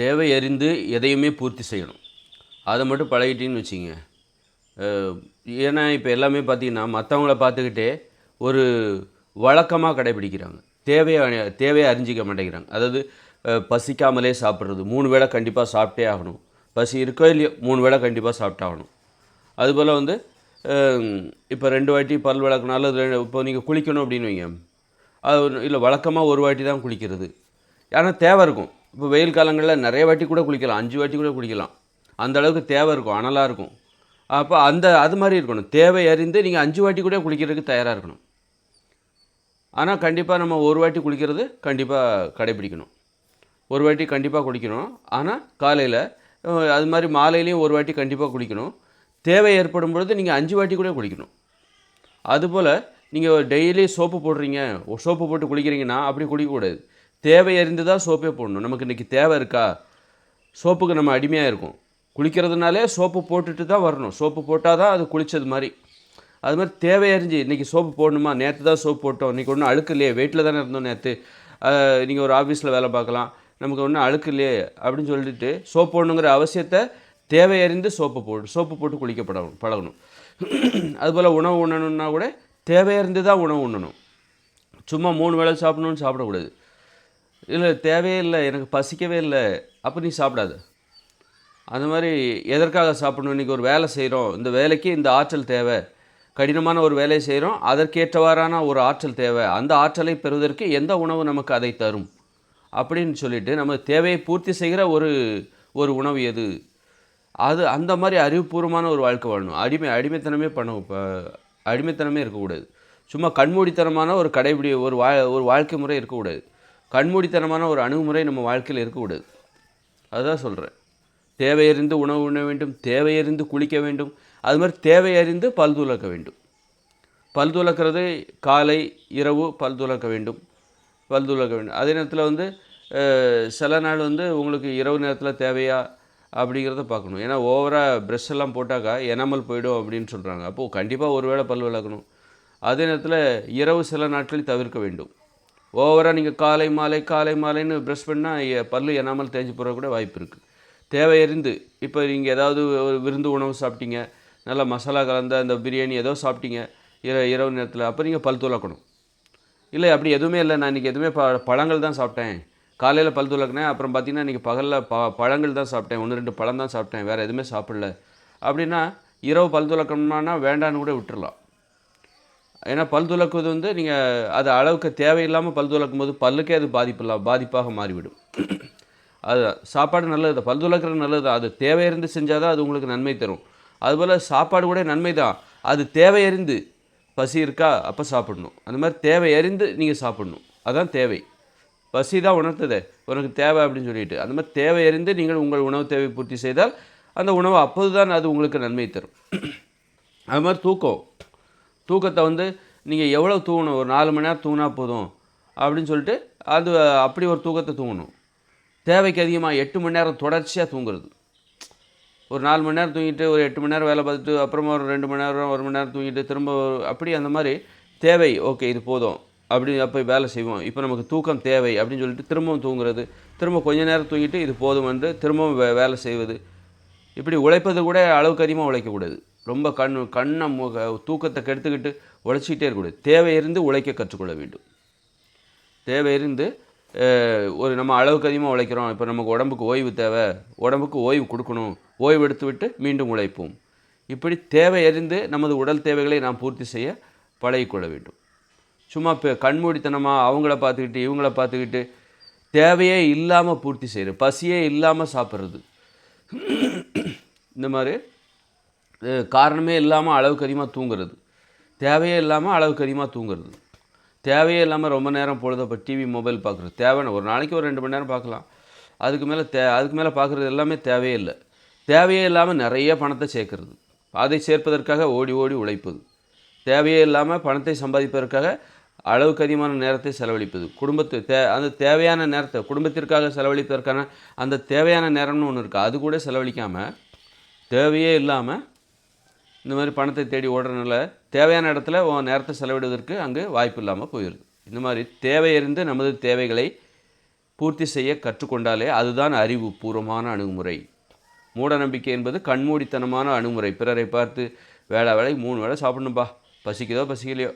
தேவை அறிந்து எதையுமே பூர்த்தி செய்யணும். அதை மட்டும் பழகிட்டீங்கன்னு வச்சுங்க ஏன்னா இப்போ எல்லாமே பார்த்தீங்கன்னா மற்றவங்கள பார்த்துக்கிட்டே ஒரு வழக்கமாக கடைபிடிக்கிறாங்க. தேவையை தேவையை அறிஞ்சிக்க மாட்டேங்கிறாங்க. அதாவது பசிக்காமலே சாப்பிட்றது. மூணு வேளை கண்டிப்பாக சாப்பிட்டே ஆகணும். பசி இருக்கோ இல்லையோ மூணு வேளை கண்டிப்பாக சாப்பிட்டாகணும் அதுபோல் வந்து இப்போ ரெண்டு வாட்டி பல் விளக்குனாலும் அது இப்போ நீங்கள் குளிக்கணும் அப்படின்னு வைங்க. அது இல்லை வழக்கமாக ஒரு வாட்டி தான் குளிக்கிறது. ஆனால் தேவை இருக்கும். இப்போ வெயில் காலங்களில் நிறைய வாட்டி கூட குளிக்கலாம். அஞ்சு வாட்டி கூட குளிக்கலாம். அந்த அளவுக்கு தேவை இருக்கும். அனலாக இருக்கும். அப்போ அந்த அது மாதிரி இருக்கணும். தேவை அறிந்து நீங்கள் அஞ்சு வாட்டி கூட குளிக்கிறதுக்கு தயாராக இருக்கணும். ஆனால் கண்டிப்பாக நம்ம ஒரு வாட்டி குளிக்கிறது கண்டிப்பாக கடைபிடிக்கணும். ஒரு வாட்டி கண்டிப்பாக குளிக்கணும். ஆனால் காலையில் அது மாதிரி மாலையிலையும் ஒரு வாட்டி கண்டிப்பாக குளிக்கணும். தேவை ஏற்படும் பொழுது நீங்கள் அஞ்சு வாட்டி கூட குளிக்கணும். அதுபோல் நீங்கள் டெய்லி சோப்பு போடுறீங்க. சோப்பு போட்டு குளிக்கிறீங்கன்னா அப்படி குளிக்கக்கூடாது. தேவை அறிந்து தான் சோப்பே போடணும். நமக்கு இன்றைக்கி தேவை இருக்கா? சோப்புக்கு நம்ம அடிமையாக இருக்கும். குளிக்கிறதுனாலே சோப்பு போட்டுட்டு தான் வரணும். சோப்பு போட்டால் தான் அது குளித்தது மாதிரி அது மாதிரி தேவை அறிஞ்சு இன்றைக்கி சோப்பு போடணுமா? நேற்று தான் சோப்பு போட்டோம். இன்றைக்கி ஒன்றும் அழுக்கு இல்லையே. வெயிட்டில் தானே இருந்தோம் நேற்று நீங்கள் ஒரு ஆஃபீஸில் வேலை பார்க்கலாம். நமக்கு ஒன்றும் அழுக்கு இல்லையே அப்படின்னு சொல்லிட்டு சோப்பு போடணுங்கிற அவசியத்தை தேவை அறிந்து சோப்பு போட்டு சோப்பு போட்டு குளிக்கப்பட பழகணும். அதுபோல் உணவு உண்ணணுன்னா கூட தேவையறிந்து தான் உணவு உண்ணணும். சும்மா மூணு வேளை சாப்பிடணும்னு சாப்பிடக்கூடாது. இல்லை தேவையே இல்லை எனக்கு பசிக்கவே இல்லை அப்போ நீ சாப்பிடாத. அந்த மாதிரி எதற்காக சாப்பிடணும்? இன்றைக்கி ஒரு வேலை செய்கிறோம் இந்த வேலைக்கு இந்த ஆற்றல் தேவை. கடினமான ஒரு வேலையை செய்கிறோம் அதற்கேற்றவாறான ஒரு ஆற்றல் தேவை. அந்த ஆற்றலை பெறுவதற்கு எந்த உணவு நமக்கு அதை தரும்? அப்படின்னு சொல்லிட்டு நம்ம தேவையை பூர்த்தி செய்கிற ஒரு ஒரு உணவு எது? அது அந்த மாதிரி அறிவுபூர்வமான ஒரு வாழ்க்கை வாழணும். அடிமை அடிமைத்தனமே பண்ண அடிமைத்தனமே இருக்கக்கூடாது. சும்மா கண்மூடித்தனமான ஒரு கடைபிடி ஒரு வா ஒரு வாழ்க்கை முறை இருக்கக்கூடாது. கண்மூடித்தனமான ஒரு அணுகுமுறை நம்ம வாழ்க்கையில் இருக்கக்கூடாது அதுதான் சொல்கிறேன் தேவையறிந்து உணவு உண்ண வேண்டும் தேவையறிந்து குளிக்க வேண்டும் அது மாதிரி தேவையறிந்து பல் துலக்க வேண்டும். பல் துலக்கிறது காலை இரவு பல் துலக்க வேண்டும் பல் துலக்க வேண்டும். அதே நேரத்தில் வந்து சில நாள் வந்து உங்களுக்கு இரவு நேரத்தில் தேவையா அப்படிங்கிறத பார்க்கணும். ஏன்னா ஓவராக ப்ரெஷ் எல்லாம் போட்டாக்கா எனாமல் போயிடும் அப்படின்னு சொல்கிறாங்க அப்போது கண்டிப்பாக ஒரு வேளை பல் விளக்கணும். அதே நேரத்தில் இரவு சில நாட்களில் தவிர்க்க வேண்டும். ஓவராக நீங்கள் காலை மாலை காலை மாலைன்னு ப்ரெஷ் பண்ணால் பல்லு எண்ணாமல் தேஞ்சு போகிற கூட வாய்ப்பு இருக்குது தேவையறிந்து இப்போ நீங்கள் ஏதாவது ஒரு விருந்து உணவு சாப்பிட்டீங்க நல்லா மசாலா கலந்த அந்த பிரியாணி ஏதோ சாப்பிட்டீங்க இர இரவு நேரத்தில் அப்போ நீங்கள் பல் துலக்கணும். இல்லை அப்படி எதுவுமே இல்லை நான் இன்றைக்கி எதுவுமே ப பழங்கள் தான் சாப்பிட்டேன். காலையில் பல் துலக்கினேன் அப்புறம் பார்த்தீங்கன்னா இன்றைக்கி பகலில் ப பழங்கள் தான் சாப்பிட்டேன். ஒன்று ரெண்டு பழம் தான் சாப்பிட்டேன் வேறு எதுவுமே சாப்பிடல. அப்படின்னா இரவு பல் துலக்கணும்னா வேண்டான்னு கூட விட்டுடலாம் ஏன்னா பல் துலக்குவது வந்து நீங்கள் அது அளவுக்கு தேவையில்லாமல் பல் துலக்கும் போது பல்லுக்கே அது பாதிப்பில்லாம் பாதிப்பாக மாறிவிடும். அது சாப்பாடு நல்லது தான் பல் துலக்கிறது நல்லது தான் அது தேவையறிந்து செஞ்சால் தான் அது உங்களுக்கு நன்மை தரும். அதுபோல் சாப்பாடு கூட நன்மை தான் அது தேவையறிந்து பசி இருக்கா அப்போ சாப்பிடணும். அந்த மாதிரி தேவை அறிந்து நீங்கள் சாப்பிடணும். அதுதான் தேவை. பசி தான் உணர்த்துதே. உனக்கு தேவை அப்படின்னு சொல்லிட்டு. அந்த மாதிரி தேவை அறிந்து நீங்கள் உங்கள் உணவு தேவை பூர்த்தி செய்தால் அந்த உணவு அப்போது தான் அது உங்களுக்கு நன்மை தரும். அது மாதிரி தூக்கம். தூக்கத்தை வந்து நீங்கள் எவ்வளோ தூங்கணும்? ஒரு நாலு மணி நேரம் தூங்கினா போதும். அப்படின்னு சொல்லிட்டு அது அப்படி ஒரு தூக்கத்தை தூங்கணும். தேவைக்கு அதிகமாக எட்டு மணி நேரம் தொடர்ச்சியாக தூங்குறது. ஒரு நாலு மணி நேரம் தூங்கிட்டு ஒரு எட்டு மணி நேரம் வேலை பார்த்துட்டு அப்புறமா ஒரு ரெண்டு மணி நேரம் ஒரு மணி நேரம் தூங்கிட்டு திரும்ப அப்படி அந்த மாதிரி தேவை ஓகே இது போதும். அப்படி அப்போ வேலை செய்வோம். இப்போ நமக்கு தூக்கம் தேவை அப்படின்னு சொல்லிட்டு திரும்பவும் தூங்குறது திரும்ப கொஞ்ச நேரம் தூங்கிட்டு இது போதும் என்று திரும்பவும் வே வேலை செய்வது. இப்படி உழைப்பது கூட அளவுக்கு அதிகமாக உழைக்கக்கூடாது ரொம்ப கண் கண்ணை முக தூக்கத்தை கெடுத்துக்கிட்டு உழைச்சிக்கிட்டே இருக்கக்கூடாது தேவையிருந்து உழைக்க கற்றுக்கொள்ள வேண்டும். தேவையிருந்து ஒரு நம்ம அளவுக்கு அதிகமாக உழைக்கிறோம் இப்போ நமக்கு உடம்புக்கு ஓய்வு தேவை உடம்புக்கு ஓய்வு கொடுக்கணும் ஓய்வு எடுத்து விட்டு மீண்டும் உழைப்போம். இப்படி தேவை அறிந்து நமது உடல் தேவைகளை நாம் பூர்த்தி செய்ய பழகிக்கொள்ள வேண்டும். சும்மா இப்போ கண்மூடித்தனமாக அவங்கள பார்த்துக்கிட்டு இவங்கள பார்த்துக்கிட்டு தேவையே இல்லாமல் பூர்த்தி செய்கிறது பசியே இல்லாமல் சாப்பிட்றது. இந்த மாதிரி காரணமே இல்லாமல் அளவுக்கு அதிகமாக தூங்குறது. தேவையே இல்லாமல் அளவுக்கு அதிகமாக தூங்குறது. தேவையே இல்லாமல் ரொம்ப நேரம் பொழுத இப்போ டிவி மொபைல் பார்க்குறது தேவையான ஒரு நாளைக்கு ஒரு ரெண்டு மணி நேரம் பார்க்கலாம் அதுக்கு மேலே தே அதுக்கு மேலே பார்க்குறது எல்லாமே தேவையே இல்லை. தேவையே இல்லாமல் நிறைய பணத்தை சேர்க்கறது. அதை சேர்ப்பதற்காக ஓடி ஓடி உழைப்பது. தேவையே இல்லாமல் பணத்தை சம்பாதிப்பதற்காக அளவுக்கு அதிகமான நேரத்தை செலவழிப்பது. குடும்பத்து தே அந்த தேவையான நேரத்தை குடும்பத்திற்காக செலவழிப்பதற்கான அந்த தேவையான நேரம்னு ஒன்று இருக்குது அது கூட செலவழிக்காமல் தேவையே இல்லாமல் இந்த மாதிரி பணத்தை தேடி ஓடுறதுனால தேவையான இடத்துல உன் நேரத்தை செலவிடுவதற்கு அங்கே வாய்ப்பு இல்லாமல் போயிடுது இந்த மாதிரி தேவையறிந்து நமது தேவைகளை பூர்த்தி செய்ய கற்றுக்கொண்டாலே அதுதான் அறிவு பூர்வமான அணுகுமுறை. மூட நம்பிக்கை என்பது கண்மூடித்தனமான அணுகுமுறை. பிறரை பார்த்து வேலை வேலை மூணு வேளை சாப்பிடணும்பா. பசிக்குதோ பசிக்கலையோ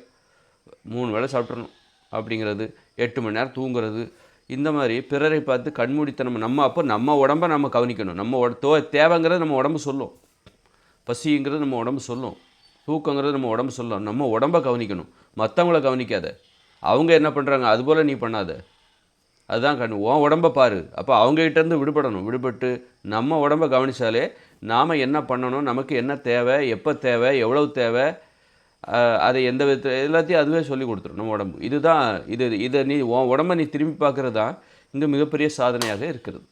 மூணு வேளை சாப்பிட்றணும் அப்படிங்கிறது. எட்டு மணி நேரம் தூங்குறது. இந்த மாதிரி பிறரை பார்த்து கண்மூடித்தனம். நம்ம அப்போ நம்ம உடம்ப நம்ம கவனிக்கணும். நம்ம உட தோ தேவைங்கிறது நம்ம உடம்பு சொல்லும். பசிங்கிறது நம்ம உடம்பு சொல்லும். தூக்கங்கிறது நம்ம உடம்பு சொல்லும். நம்ம உடம்ப கவனிக்கணும். மற்றவங்கள கவனிக்காத. அவங்க என்ன பண்ணுறாங்க அதுபோல் நீ பண்ணாத. அதுதான் கண். உன் உடம்ப பாரு. அப்போ அவங்ககிட்டேருந்து விடுபடணும். விடுபட்டு நம்ம உடம்ப கவனிச்சாலே நாம் என்ன பண்ணணும்? நமக்கு என்ன தேவை? எப்போ தேவை? எவ்வளவு தேவை? அதை எந்த விதத்தில்? எல்லாத்தையும் அதுவே சொல்லி கொடுத்துரும் நம்ம உடம்பு. இதுதான் இது. இதை நீ உன் உடம்பை நீ திரும்பி பார்க்குறது தான் இங்கே மிகப்பெரிய சாதனையாக இருக்கிறது.